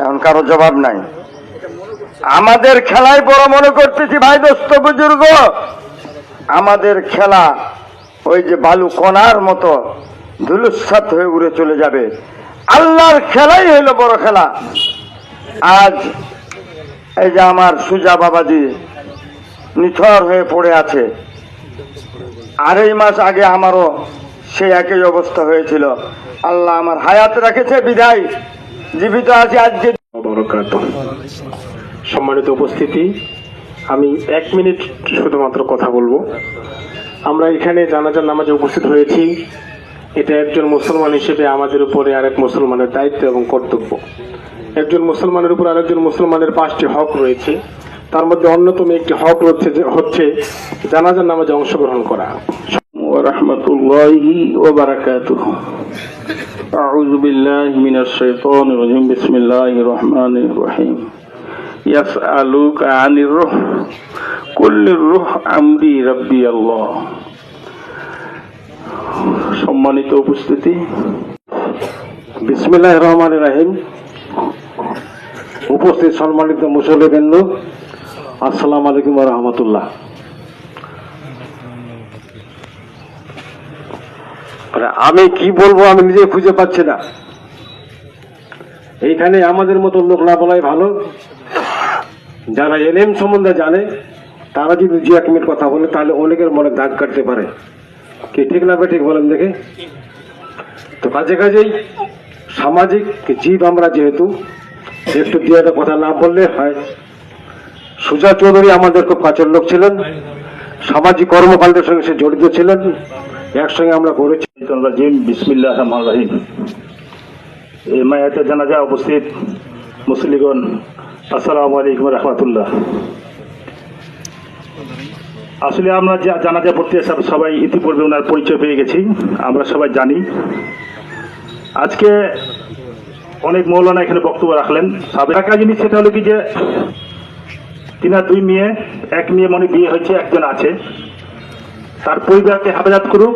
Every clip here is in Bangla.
এখন কারও জবাব নাই। আমাদের খেলাই বড় মনে করতেছি, ভাই দোস্ত বুজুর্গ। আমাদের খেলা ওই যে বালু কণার মতো ধুলুসাত হয়ে উড়ে চলে যাবে। আল্লাহর খেলাই হইল বড় খেলা। আজ এই যে আমার সুজা বাবাজি নিথর হয়ে পড়ে আছে। আড়াই মাস আগে আমারও সেই একই অবস্থা হয়েছিল। আল্লাহ আমার হায়াত রেখেছে, বিদায়। জীবিত আছে আজকে। সম্মানিত উপস্থিতি, আমি এক মিনিট শুধুমাত্র কথা বলব। আমরা এখানে জানাজার নামাজে উপস্থিত হয়েছি। এটা একজন মুসলমান হিসেবে আমাদের উপরে আরেক মুসলমানের দায়িত্ব এবং কর্তব্য। একজন মুসলমানের উপর আরেকজন মুসলমানের পাঁচটি হক রয়েছে। তার মধ্যে অন্যতম একটি হক রয়েছে যে হচ্ছে জানাজার নামাজে অংশগ্রহণ করা। রহমতুল্লাহি ও أعوذ بالله من الشيطان الرجيم بسم الله الرحمن الرحيم يسألوك عن الروح كل الروح أمري ربي الله সম্মানিত উপস্থিতি বিসমিল্লাহ রহমান রাহিম উপস্থিত সম্মানিত মুসলিবৃন্দ আসসালামু আলাইকুম রহমতুল্লাহ মানে আমি কি বলব আমি নিজে খুঁজে পাচ্ছি না। এইখানে আমাদের মতো লোক না বলাই ভালো। যারা এলএম সম্বন্ধে জানে, তারা যদি দু এক মিনিট কথা বলে, তাহলে অনেকের মনে দাগ কাটতে পারে। কি ঠিক না ঠিক বলেন দেখে। তো কাজে কাজেই সামাজিক জীব আমরা যেহেতু, একটু দিয়ে একটা কথা না বললে হয়। সুজা চৌধুরী আমাদের খুব কাছের লোক ছিলেন। সামাজিক কর্মকাণ্ডের সঙ্গে সে জড়িত ছিলেন। একসঙ্গে আমরা করেছি। আসলে আমরা যা পড়তে সবাই ইতিপূর্বে ওনার পরিচয় পেয়ে গেছি, আমরা সবাই জানি। আজকে অনেক মৌলানা এখানে বক্তব্য রাখলেন। একটা জিনিস সেটা হলো কি যে, তিনার দুই মেয়ে, এক মেয়ে মনে বিয়ে হয়েছে, একজন আছে। তার পরিবারকে হেফাজত করুক।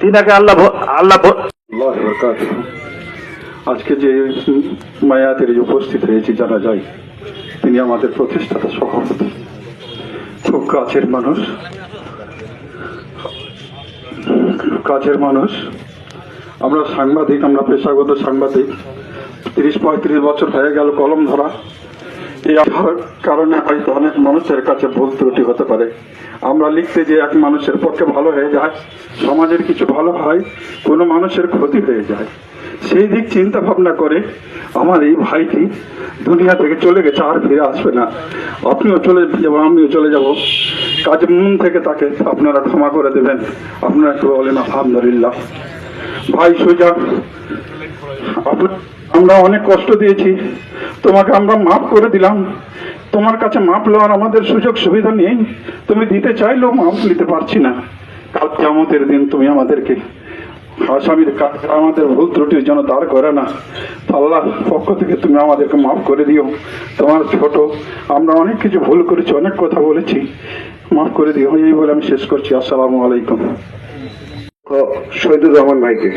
তিনাকে আল্লাহ আল্লাহ আজকে যে মায়াতের উপস্থিত হয়েছে জানা যায় তিনি আমাদের প্রতিষ্ঠাতা সভাপতি খুব কাছের মানুষ। কাছের মানুষ। আমরা সাংবাদিক, আমরা পেশাগত সাংবাদিক। তিরিশ পঁয়ত্রিশ বছর হয়ে গেল কলম ধরা। এই কারণে হয়তো অনেক মানুষের কাছে ভুল ত্রুটি হতে পারে। আমরা লিখতে যে এক মানুষের পক্ষে ভালো হয়ে যায়, সমাজের কিছু ভালো হয়, কোনো মানুষের ক্ষতি হয়ে যায়। সেই দিক চিন্তা ভাবনা করে আমার এই ভাইটি দুনিয়া থেকে চলে গেছে, আর ফিরে আসবে না। আপনিও চলে যাব, আমিও চলে যাব। কাজ মন থেকে তাকে আপনারা ক্ষমা করে দেবেন। আপনারা একটু বলেন, আলহামদুলিল্লাহ। ভাই সোজা, আপনা- আমরা অনেক কষ্ট দিয়েছি। তোমাকে আমরা মাফ করে দিলাম। তোমার কাছে মাপ লওয়ার আমাদের সুযোগ সুবিধা নেই। তুমি দিতে চাইলেও মাপ নিতে পারছি না। কাল কেমতের দিন তুমি আমাদেরকে আসামির আমাদের ভুল ত্রুটির জন্য দাঁড় করে না। আল্লাহ পক্ষ থেকে তুমি আমাদেরকে মাফ করে দিও। তোমার ছোট, আমরা অনেক কিছু ভুল করেছি, অনেক কথা বলেছি। মাফ করে দিও। এই বলে আমি শেষ করছি। আসসালামু আলাইকুম। শহীদুর রহমান ভাইকে।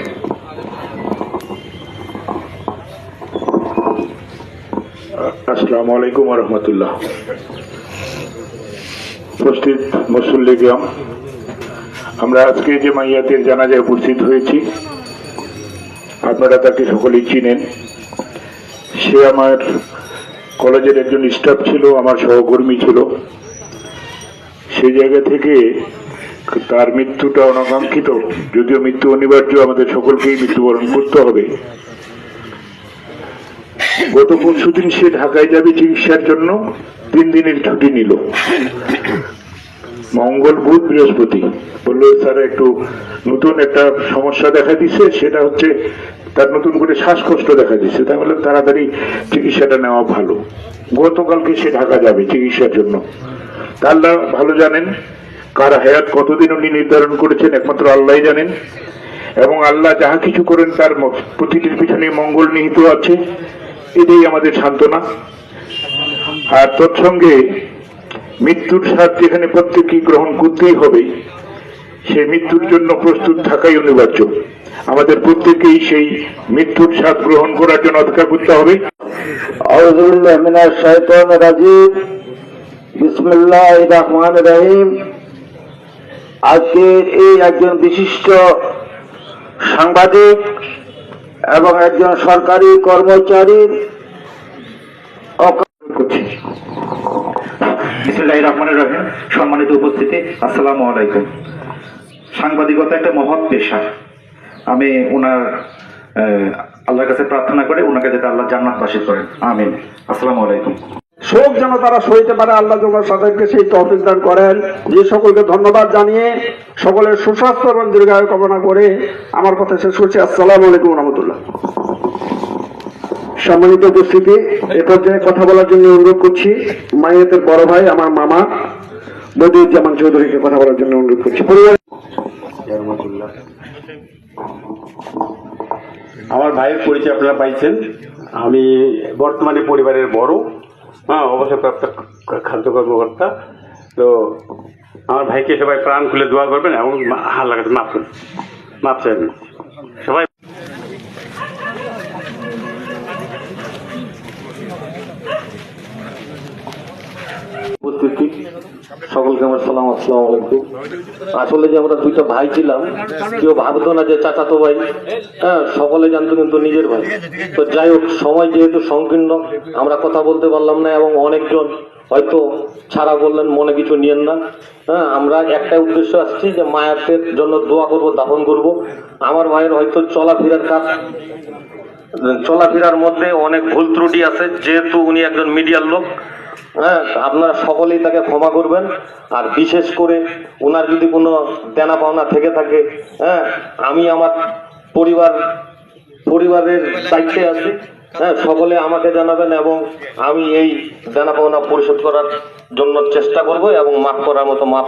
আসসালামু আলাইকুম রহমতুল্লাহ। উপস্থিত মুসল্লিগ্রাম আমরা আজকে যে মাইয়াতের জানাজায় উপস্থিত হয়েছি, আপনারা তাকে সকলেই চিনেন। সে আমার কলেজের একজন স্টাফ ছিল, আমার সহকর্মী ছিল। সেই জায়গা থেকে তার মৃত্যুটা অনাকাঙ্ক্ষিত, যদিও মৃত্যু অনিবার্য, আমাদের সকলকেই মৃত্যুবরণ করতে হবে। গত পরশু দিন সে ঢাকায় যাবে চিকিৎসার জন্য, তিন দিনের ছুটি নিল। মঙ্গল বুধ, বৃহস্পতি। বলল, স্যার, একটু নতুন একটা সমস্যা দেখা দিচ্ছে সেটা হচ্ছে তার নতুন করে শ্বাসকষ্ট দেখা দিচ্ছে তাই বললাম, তাড়াতাড়ি চিকিৎসাটা নেওয়া ভালো। গতকালকে সে ঢাকা যাবে চিকিৎসার জন্য। তা আল্লাহ ভালো জানেন, কার হায়াত কতদিন উনি নির্ধারণ করেছেন, একমাত্র আল্লাহ জানেন। এবং আল্লাহ যাহা কিছু করেন, তার প্রতিটির পিছনে মঙ্গল নিহিত আছে। এটাই আমাদের সান্ত্বনা। আর তৎসঙ্গে মৃত্যুর স্বাদ যেখানে প্রত্যেকেই গ্রহণ করতেই হবে, সেই মৃত্যুর জন্য প্রস্তুত থাকাই অনিবার্য। আমাদের প্রত্যেকেই সেই মৃত্যুর স্বাদ গ্রহণ করার জন্য অপেক্ষা করতে হবে। আজকে এই একজন বিশিষ্ট সাংবাদিক এবং একজন সরকারি কর্মচারীর সম্মানিত উপস্থিতি, আসসালাম আলাইকুম। সাংবাদিকতা একটা মহৎ পেশা। আমি ওনার আল্লাহর কাছে প্রার্থনা করে ওনাকে যাতে আল্লাহ জান্নাত বাসিত করেন। আমিন। আসসালামু আলাইকুম। শোক যেন তারা সইতে পারে, আল্লাহ জমার সাদেরকে সেই তহফিক দান করেন। যে সকলকে ধন্যবাদ জানিয়ে সকলের সুস্বাস্থ্য এবং দীর্ঘায়ু কামনা করে আমার কথা শেষ করছি। আসসালামু আলাইকুম রহমতুল্লাহ। সম্মানিত উপস্থিতি, এ পর্যায়ে কথা বলার জন্য অনুরোধ করছি। মাইয়াতের বড় ভাই, আমার মামা বদিউজ্জামান চৌধুরীকে কথা বলার জন্য অনুরোধ করছি। পরিবার আমার ভাইয়ের পরিচয় আপনারা পাইছেন। আমি বর্তমানে পরিবারের বড়। হ্যাঁ অবসরপ্রাপ্ত খাদ্য কর্মকর্তা। তো আমার ভাইকে সবাই প্রাণ খুলে দোয়া করবেন এবং হাল লাগাতে মাফ মাপছেন সবাই উপস্থিতি সকলকে আমার সালাম, আসসালাম আলাইকুম। আসলে যে আমরা দুইটা ভাই ছিলাম, কেউ ভাবতো না যে চাচাতো ভাই হ্যাঁ সকলে জানতো কিন্তু নিজের ভাই। তো যাই হোক, সময় যেহেতু সংকীর্ণ, আমরা কথা বলতে পারলাম না এবং অনেকজন হয়তো ছাড়া বললেন, মনে কিছু নিয়েন না। হ্যাঁ আমরা একটাই উদ্দেশ্য আসছি যে মায়াতের জন্য দোয়া করব, দাফন করব। আমার ভাইয়ের হয়তো চলাফেরার কাজ, চলাফেরার মধ্যে অনেক ভুল ত্রুটি আছে, যেহেতু উনি একজন মিডিয়ার লোক। হ্যাঁ আপনারা সকলেই তাকে ক্ষমা করবেন। আর বিশেষ করে ওনার যদি কোনো দেনা পাওনা থেকে থাকে হ্যাঁ আমি আমার পরিবার, পরিবারের দায়িত্বে আছি। হ্যাঁ সকলে আমাকে জানাবেন এবং আমি এই দেনা পাওনা পরিশোধ করার জন্য চেষ্টা করব এবং মাফ করার মতো মাফ